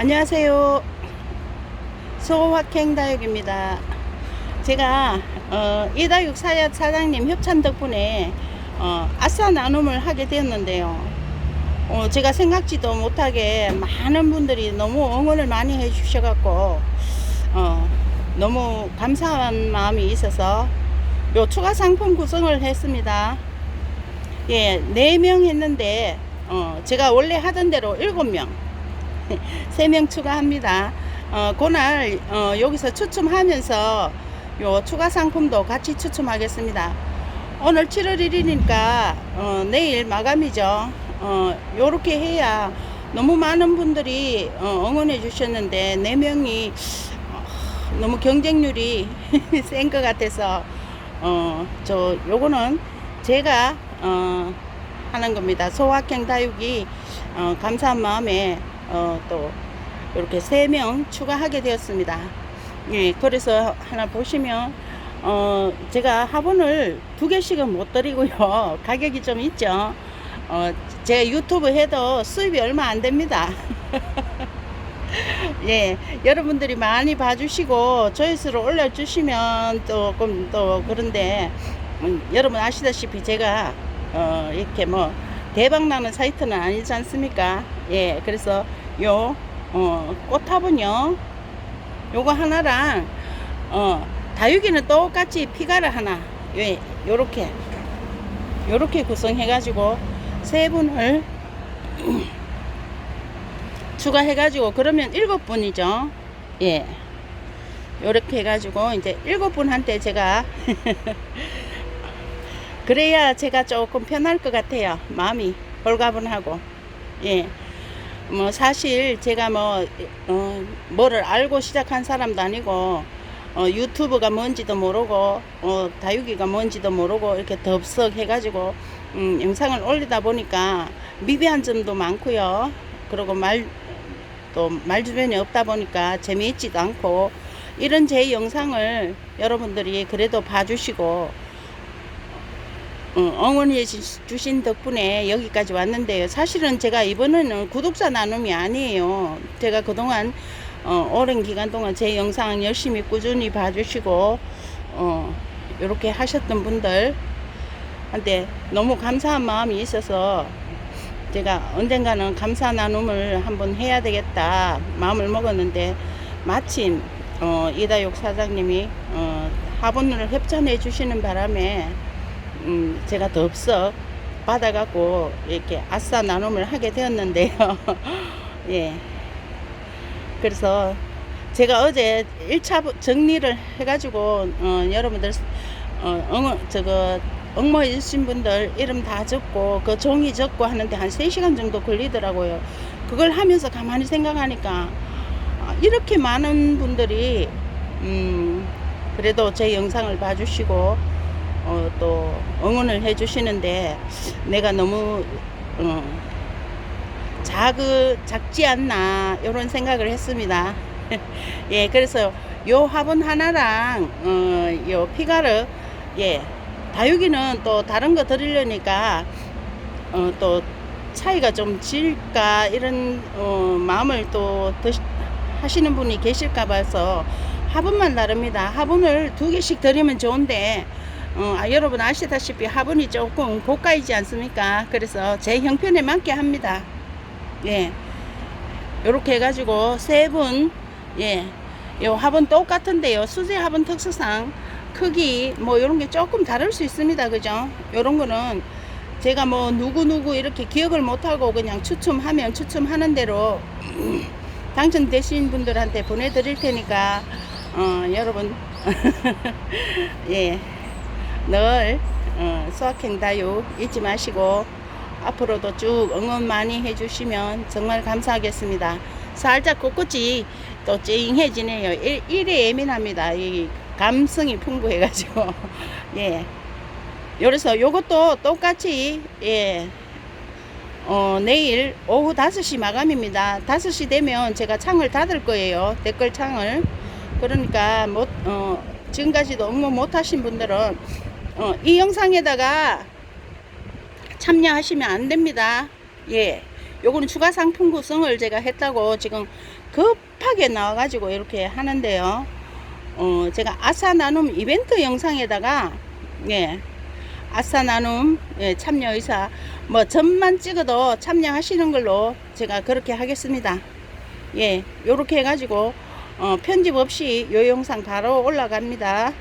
안녕하세요. 소확행다육입니다. 제가 어, 이다육 사야 사장님 협찬 덕분에 어, 아싸 나눔을 하게 되었는데요. 어, 제가 생각지도 못하게 많은 분들이 너무 응원을 많이 해주셔갖고 어, 너무 감사한 마음이 있어서 요 추가 상품 구성을 했습니다. 예, 네명 했는데 어, 제가 원래 하던 대로 일곱 명 3명 추가합니다. 어, 그날 어, 여기서 추첨하면서 요 추가 상품도 같이 추첨하겠습니다. 오늘 7월 1일이니까 어, 내일 마감이죠. 어, 요렇게 해야 너무 많은 분들이 어, 응원해 주셨는데 4명이 너무 경쟁률이 센 것 같아서 어, 저 요거는 제가 어, 하는 겁니다. 소확행 다육이 어, 감사한 마음에 어, 또 이렇게 세 명 추가하게 되었습니다. 예, 그래서 하나 보시면 어, 제가 화분을 두 개씩은 못 드리고요. 가격이 좀 있죠. 어, 제 유튜브 해도 수입이 얼마 안 됩니다. 예, 여러분들이 많이 봐주시고 조회수를 올려주시면 조금 또 그런데 음, 여러분 아시다시피 제가 어, 이렇게 뭐 대박 나는 사이트는 아니지 않습니까? 예, 그래서 요 어, 꽃화분요 요거 하나랑 어, 다육이는 똑같이 피가를 하나 예, 요렇게 요렇게 구성해 가지고 세 분을 추가해 가지고 그러면 일곱 분이죠. 예. 요렇게 해 가지고 이제 일곱 분한테 제가 그래야 제가 조금 편할 것 같아요. 마음이 홀가분하고. 예 뭐 사실 제가 뭐 어, 뭐를 알고 시작한 사람도 아니고 어, 유튜브가 뭔지도 모르고 어, 다육이가 뭔지도 모르고 이렇게 덥석 해가지고 음, 영상을 올리다 보니까 미비한 점도 많고요. 그리고 말 또 말 주변이 없다 보니까 재미있지도 않고 이런 제 영상을 여러분들이 그래도 봐주시고 어, 응원해 주- 주신 덕분에 여기까지 왔는데요. 사실은 제가 이번에는 구독자 나눔이 아니에요. 제가 그동안 어, 오랜 기간 동안 제 영상 열심히 꾸준히 봐주시고 어, 이렇게 하셨던 분들 한테 너무 감사한 마음이 있어서 제가 언젠가는 감사 나눔을 한번 해야 되겠다 마음을 먹었는데 마침 어, 이다육 사장님이 어, 화분을 협찬해 주시는 바람에 음, 제가 덥석 받아갖고 이렇게 아싸 나눔을 하게 되었는데요. 예. 그래서 제가 어제 1차 정리를 해가지고, 어, 여러분들, 어, 엉, 저거, 주신 분들 이름 다 적고, 그 종이 적고 하는데 한 3시간 정도 걸리더라고요. 그걸 하면서 가만히 생각하니까, 아, 이렇게 많은 분들이, 음, 그래도 제 영상을 봐주시고, 어, 또 응원을 해주시는데 내가 너무 어, 작은 작지 않나 이런 생각을 했습니다. 예, 그래서 요 화분 하나랑 어, 요 피가르 예 다육이는 또 다른 거 드리려니까 어, 또 차이가 좀 질까 이런 어, 마음을 또 드시, 하시는 분이 계실까 봐서 화분만 다릅니다. 화분을 두 개씩 드리면 좋은데 어, 아, 여러분 아시다시피 화분이 조금 고가이지 않습니까? 그래서 제 형편에 맞게 합니다. 예. 요렇게 해가지고 세 분, 예. 요 화분 똑같은데요. 수제 화분 특수상 크기 뭐 요런 게 조금 다를 수 있습니다. 그죠? 요런 거는 제가 뭐 누구누구 이렇게 기억을 못하고 그냥 추첨하면 추첨하는 대로 당첨되신 분들한테 보내드릴 테니까, 어, 여러분, 예. 늘 어, 수학행 다육 잊지 마시고 앞으로도 쭉 응원 많이 해주시면 정말 감사하겠습니다. 살짝 꼿꼿이 또 찡해지네요. 일, 일에 예민합니다. 이 감성이 풍부해가지고 예. 그래서 요것도 똑같이 예. 어, 내일 오후 5시 마감입니다. 5시 되면 제가 창을 닫을 거예요. 댓글 창을. 그러니까 못, 어, 지금까지도 응모 못 하신 분들은 어, 이 영상에다가 참여하시면 안 됩니다. 예. 요거는 추가 상품 구성을 제가 했다고 지금 급하게 나와가지고 이렇게 하는데요. 어, 제가 아사 나눔 이벤트 영상에다가, 예, 아사 나눔 예, 참여 의사, 뭐, 점만 찍어도 참여하시는 걸로 제가 그렇게 하겠습니다. 예, 요렇게 해가지고, 어, 편집 없이 요 영상 바로 올라갑니다.